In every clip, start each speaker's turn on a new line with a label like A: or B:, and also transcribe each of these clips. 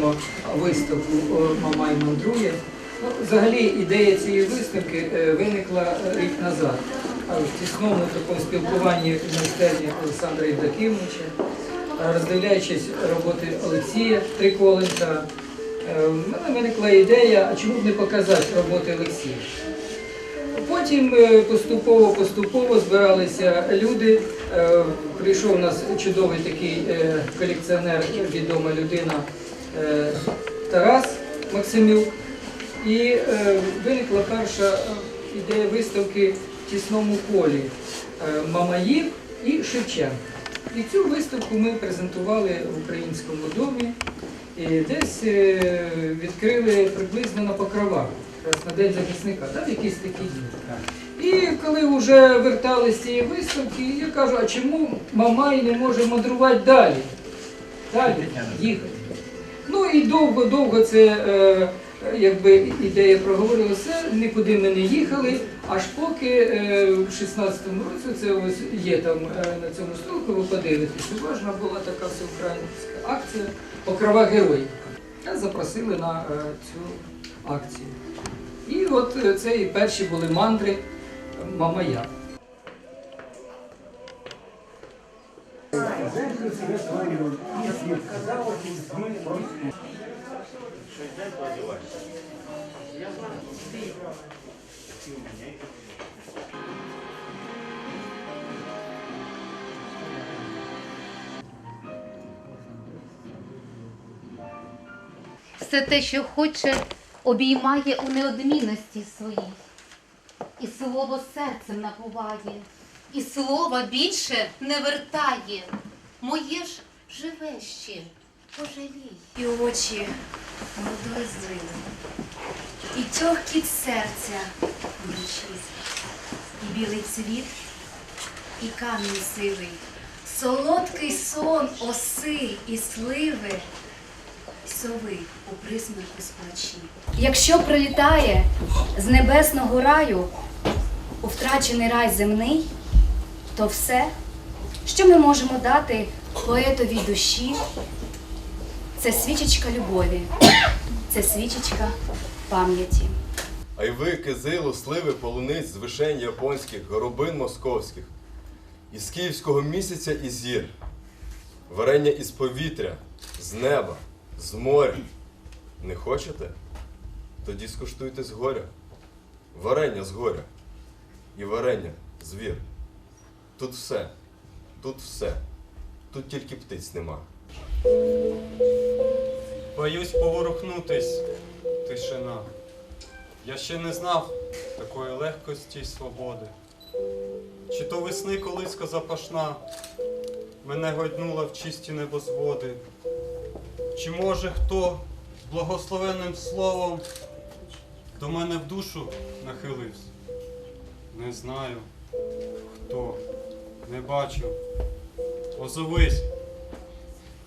A: бачимо виставку о, Мамай мандрує. Ну, взагалі ідея цієї виставки е, виникла е, рік назад. В тісному такому спілкуванні в майстерні Олександра Євдокимовича, е, роздивляючись роботи Олексія Триколенка, е, в мене виникла ідея, а чому б не показати роботи Олексія. Потім е, поступово-поступово збиралися люди. Е, Прийшов у нас чудовий такий е, колекціонер, відома людина е, Тарас Максимюк. І е, виникла перша е, ідея виставки в тісному колі е, Мамаїв і Шевченка. І цю виставку ми презентували в українському домі. І десь е, відкрили приблизно на покровах, якраз на День захисника, так, якісь такі дні. І коли вже вертали з цієї виставки, я кажу, а чому Мамай не може мандрувати далі? Далі їхати. Ну і довго-довго це е, якби ідея проговорилася, нікуди ми не їхали, аж поки е, в 16-му році, це ось є там е, на цьому столику, ви подивитесь, уважно була така всеукраїнська акція Покрова героїв. Запросили на цю акцію. І от це і перші були мандри Мамая.
B: Все те, що хоче, обіймає у неодмінності своїй. І слово серцем набуває, і слова більше не вертає. Моє ж живе ще, пожалій.
C: І очі молодої злили, і тьохкіт серця і білий цвіт, і камінь сивий, солодкий сон оси і сливи, сови у присмерку сплачі. Якщо прилітає з небесного раю у втрачений рай земний, то все, що ми можемо дати поетовій душі, це свічечка любові, це свічечка пам'яті.
D: А й ви, кизилу, сливи, полуниць, з вишень японських, горобин московських, із київського місяця і зір, варення із повітря, з неба, з моря. Не хочете? Тоді скуштуйте з горя. Варення з горя. І варення з вір. Тут все, тут все. Тут тільки птиць нема.
E: Боюсь поворухнутись, тишина. Я ще не знав такої легкості й свободи. Чи то весни колиска запашна мене гойднула в чисті небозводи? Чи може хто благословенним словом до мене в душу нахилився? Не знаю, хто, не бачу. Озовись,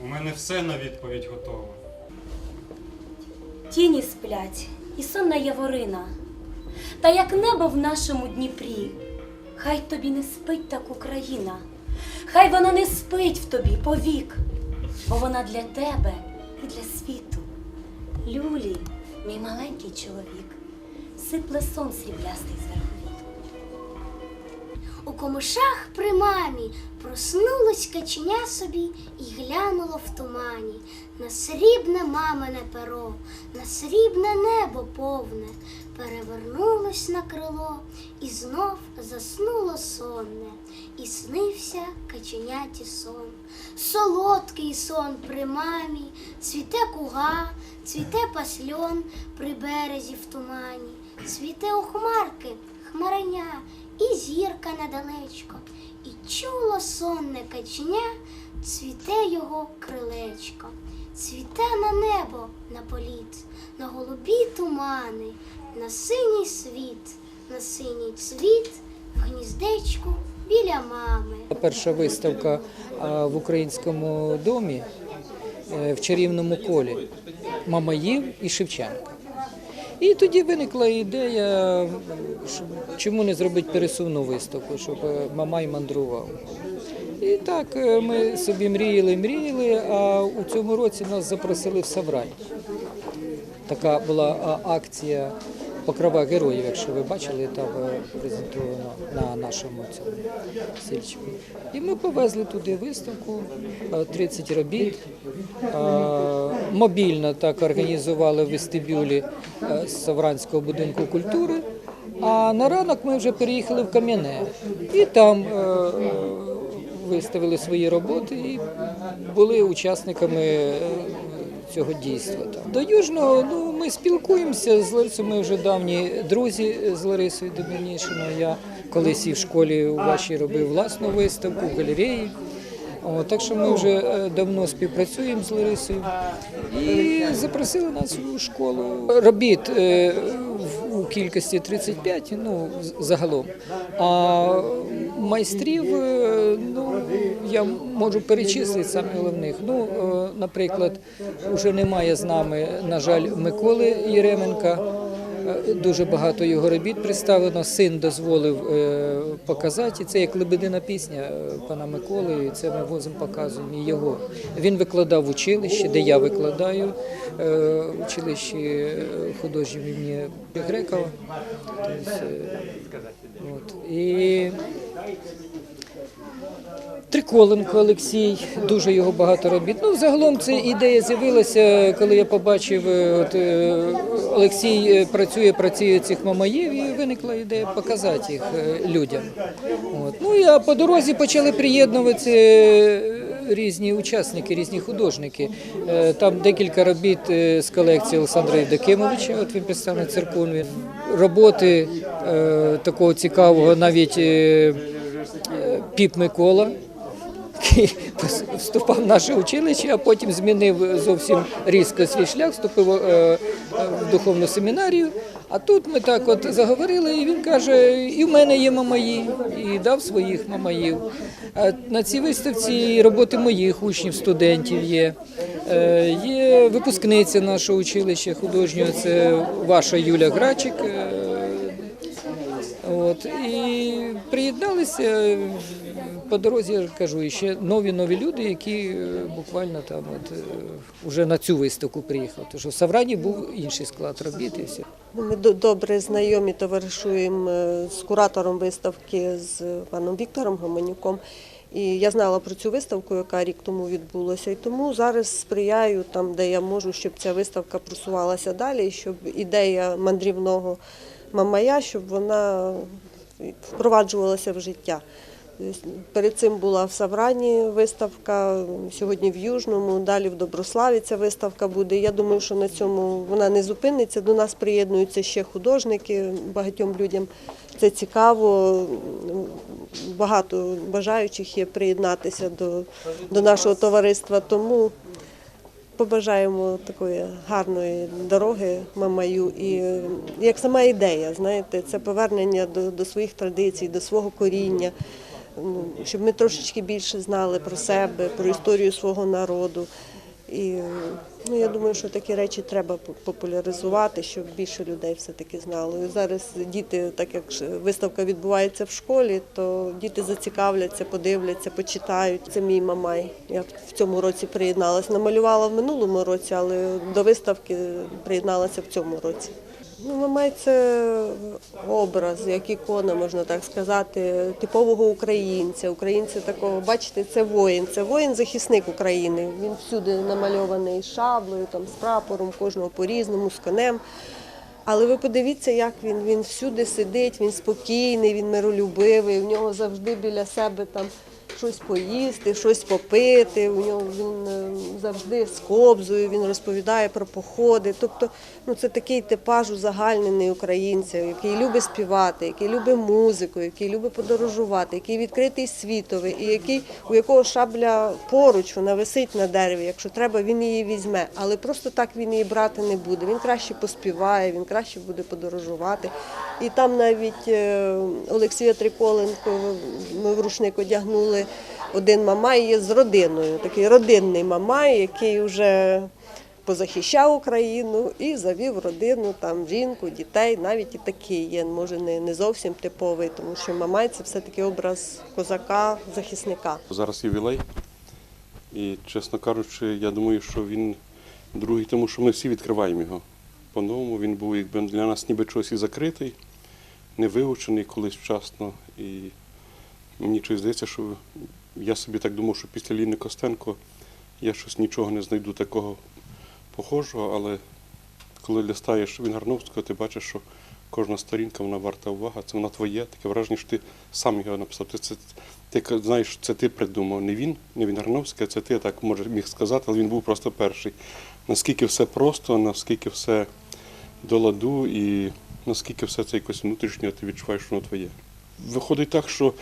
E: у мене все на відповідь готове.
F: Тіні сплять, і сонна яворина, та як небо в нашому Дніпрі, хай тобі не спить так Україна, хай вона не спить в тобі повік, бо вона для тебе і для світу. Люлі, мій маленький чоловік, сипле сон сріблястий з верховіту.
G: У комишах при мамі проснулось каченя собі і глянуло в тумані на срібне мамине перо, на срібне небо повне, перевернулось на крило і знов заснуло сонне, і снився каченяті сон. Солодкий сон при мамі, цвіте куга, цвіте пасльон при березі в тумані, цвіте у хмарки хмареня і зірка недалечко, і чуло сонне каченя, цвіте його крилечко, цвіте на небо на політ, на голубі тумани, на синій світ, на синій цвіт, в гніздечку біля мами.
A: Перша виставка в українському домі е, в чарівному колі Мамаїв і Шевченка. І тоді виникла ідея, чому не зробити пересувну виставку, щоб е, Мамай мандрував. І так е, ми собі мріяли, мріяли, а у цьому році нас запросили в Саврань. Така була акція Покрова героїв, якщо ви бачили, там е, презентовано на нашому цьому сільчику. І ми повезли туди виставку, е, 30 робіт. Е, Мобільно так організували в вестибюлі Савранського будинку культури. А на ранок ми вже переїхали в Кам'яне. І там виставили свої роботи і були учасниками е, цього дійства. До Южного ну, ми спілкуємося з Ларисою, ми вже давні друзі з Ларисою Домінішиною. Я колись і в школі у вашій робив власну виставку в галереї. О, так що ми вже е, давно співпрацюємо з Ларисою і запросили нас у школу. Робіт е, кількості 35, ну загалом. А майстрів, е, ну я можу перечислити саме головних. Ну, е, наприклад, вже немає з нами, на жаль, Миколи Єременка. Дуже багато його робіт представлено. Син дозволив е, показати. Це як лебедина пісня е, пана Миколи. І це ми возимо, показуємо його. Він викладав в училищі, де я викладаю е, в училищі е, імені Грекова. Тобто, от. І Триколенко Олексій, дуже його багато робіт. Ну, загалом ця ідея з'явилася, коли я побачив, е, от е, Олексій е, працює, працює цих мамаїв, і виникла ідея показати їх людям. От. Ну а по дорозі почали приєднуватися е, різні учасники, різні художники. Там декілька робіт з колекції Олександра Євдокимовича, от він представлений церковні. Роботи такого цікавого навіть Піп Микола який вступав в наше училище, а потім змінив зовсім різко свій шлях, вступив е, в духовну семінарію. А тут ми так от заговорили, і він каже: і в мене є мамаї, і дав своїх мамаїв. На цій виставці роботи моїх учнів, студентів є. Е, Є випускниця нашого училища художнього, це ваша Юля Грачик. е, От і приєдналися е, по дорозі, я кажу, ще нові нові люди, які е, буквально там от е, уже на цю виставку приїхали. Що в Саврані був інший склад робіт і
H: Ми добре знайомі, товаришуємо з куратором виставки з паном Віктором Гоманюком. І я знала про цю виставку, яка рік тому відбулася. І тому зараз сприяю там, де я можу, щоб ця виставка просувалася далі, щоб ідея мандрівного мамая, щоб вона впроваджувалася в життя. Перед цим була в Саврані виставка, сьогодні в Южному, далі в Доброславі ця виставка буде. Я думаю, що на цьому вона не зупиниться. До нас приєднуються ще художники, багатьом людям це цікаво. Багато бажаючих є приєднатися до, до нашого товариства. Тому побажаємо такої гарної дороги Мамаю. І як сама ідея, знаєте, це повернення до, до своїх традицій, до свого коріння, ну, щоб ми трошечки більше знали про себе, про історію свого народу. І ну, я думаю, що такі речі треба популяризувати, щоб більше людей все-таки знало. І зараз діти, так як виставка відбувається в школі, то діти зацікавляться, подивляться, почитають. Це мій мамай. Я в цьому році приєдналася. Намалювала в минулому році, але до виставки приєдналася в цьому році. Ну, Мамай образ, як ікона, можна так сказати, типового українця. Українця такого, бачите, це воїн, це воїн-захисник України. Він всюди намальований шаблею, там, з прапором, кожного по-різному, з конем. Але ви подивіться, як він, він всюди сидить, він спокійний, він миролюбивий, в нього завжди біля себе там щось поїсти, щось попити. У нього він е, завжди з кобзою, він розповідає про походи. Тобто, ну це такий типаж узагальнений українця, який любить співати, який любить музику, який любить подорожувати, який відкритий світовий, і який у якого шабля поруч вона висить на дереві. Якщо треба, він її візьме. Але просто так він її брати не буде. Він краще поспіває, він краще буде подорожувати. І там навіть е, Олексія Триколенко ми в рушник одягнули. Один мамай є з родиною, такий родинний мамай, який вже позахищав Україну і завів родину, там жінку, дітей, навіть і такий є, може не, не зовсім типовий, тому що Мамай це все-таки образ козака, захисника.
I: Зараз ювілей. І, чесно кажучи, я думаю, що він другий, тому що ми всі відкриваємо його. По-новому він був якби для нас ніби чогось і закритий, не вивчений колись вчасно. І мені щось здається, що я собі так думав, що після Ліни Костенко я щось нічого не знайду такого похожого, але коли листаєш Вінгарновського, ти бачиш, що кожна сторінка вона варта уваги, це вона твоє, таке враження, що ти сам його написав. Ти, це, ти знаєш, це ти придумав, не він, не Вінгарновський, а це ти так може міг сказати, але він був просто перший. Наскільки все просто, наскільки все до ладу і наскільки все це якось внутрішньо ти відчуваєш, що воно твоє. Виходить так, що е,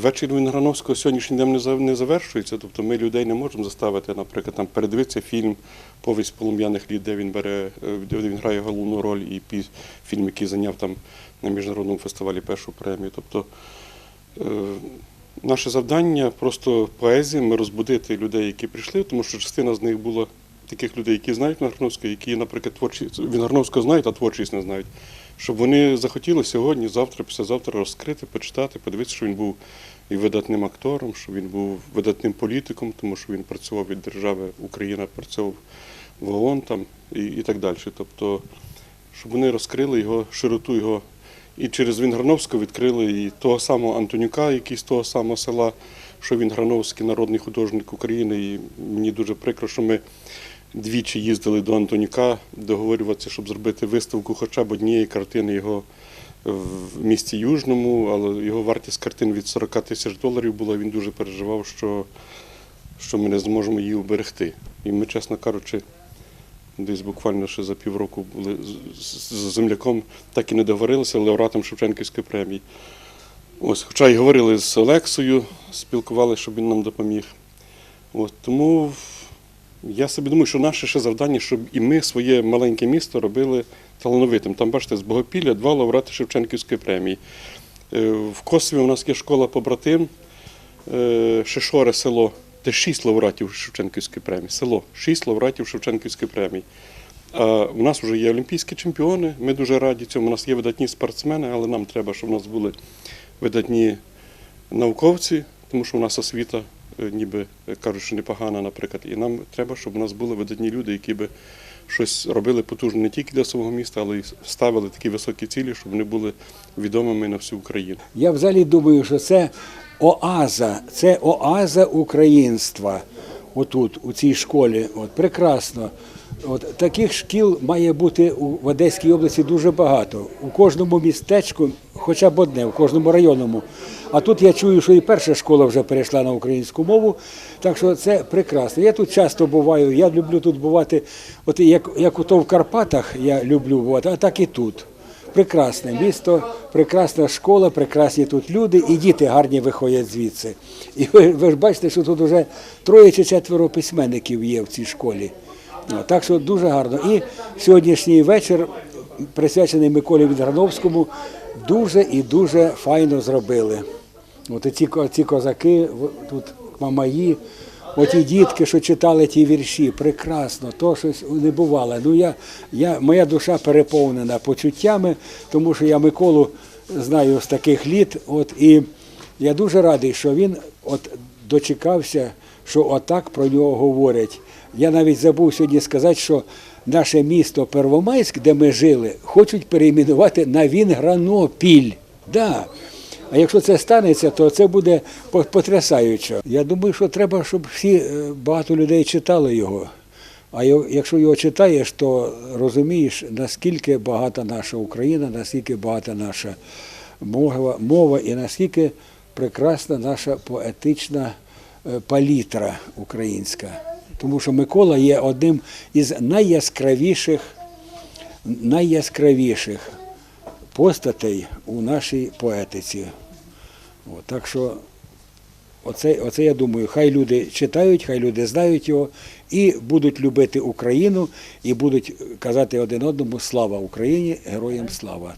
I: вечір Вінграновського сьогоднішній день не завершується. Тобто ми людей не можемо заставити, наприклад, там передивитися фільм Повість полум'яних літ, де він бере, е, де він грає головну роль, і пі- фільм, який зайняв там на міжнародному фестивалі першу премію. Тобто е, наше завдання просто поезіями розбудити людей, які прийшли, тому що частина з них була таких людей, які знають Вінграновського, які, наприклад, творчість Вінграновського знають, а творчість не знають. Щоб вони захотіли сьогодні, завтра, післязавтра розкрити, почитати, подивитися, що він був і видатним актором, що він був видатним політиком, тому що він працював від держави Україна, працював в ООН там і, і так далі. Тобто, щоб вони розкрили його широту його. І через Вінграновського відкрили і того самого Антонюка, який з того самого села, що він Грановський, народний художник України. І мені дуже прикро, що ми двічі їздили до Антонюка договорюватися, щоб зробити виставку хоча б однієї картини його в місті Южному, але його вартість картин від 40 тисяч доларів була. Він дуже переживав, що, що ми не зможемо її уберегти. І ми, чесно кажучи, десь буквально ще за півроку були з, земляком, так і не договорилися, лауреатом Шевченківської премії. Ось, хоча й говорили з Олексою, спілкувалися, щоб він нам допоміг. От, тому я собі думаю, що наше ще завдання, щоб і ми своє маленьке місто робили талановитим. Там, бачите, з Богопілля два лауреати Шевченківської премії. Е, В Косові у нас є школа побратим, е, Шишоре село, де шість лауреатів Шевченківської премії. Село, шість лауреатів Шевченківської премії. А у нас вже є олімпійські чемпіони, ми дуже раді цьому. У нас є видатні спортсмени, але нам треба, щоб у нас були видатні науковці, тому що у нас освіта, ніби е, кажуть, що непогана, наприклад. І нам треба, щоб у нас були видатні люди, які би щось робили потужно не тільки для свого міста, але й ставили такі високі цілі, щоб вони були відомими на всю Україну.
J: Я взагалі думаю, що це оаза, це оаза українства. Отут, у цій школі. От прекрасно. От таких шкіл має бути в Одеській області дуже багато. У кожному містечку, хоча б одне, у кожному районному. А тут я чую, що і перша школа вже перейшла на українську мову. Так що це прекрасно. Я тут часто буваю. Я люблю тут бувати, от як, як ото в Карпатах я люблю бувати, а так і тут. Прекрасне місто, прекрасна школа, прекрасні тут люди, і діти гарні виходять звідси. І ви, ви ж бачите, що тут вже троє чи четверо письменників є в цій школі. Так що дуже гарно. І сьогоднішній вечір, присвячений Миколі Відграновському, дуже і дуже файно зробили. От ці, ці козаки, тут мамаї, оті дітки, що читали ті вірші, прекрасно, то щось не бувало. Ну, я, я, моя душа переповнена почуттями, тому що я Миколу знаю з таких літ. От, і я дуже радий, що він от дочекався, що отак про нього говорять. Я навіть забув сьогодні сказати, що наше місто Первомайськ, де ми жили, хочуть перейменувати на Вінгранопіль. Да. А якщо це станеться, то це буде по- потрясаюче. Я думаю, що треба, щоб всі е, багато людей читали його. А якщо його читаєш, то розумієш, наскільки багата наша Україна, наскільки багата наша мова, мова і наскільки прекрасна наша поетична е, палітра українська. Тому що Микола є одним із найяскравіших, найяскравіших постатей у нашій поетиці. От, так що оце, оце я думаю, хай люди читають, хай люди знають його і будуть любити Україну, і будуть казати один одному слава Україні, героям слава.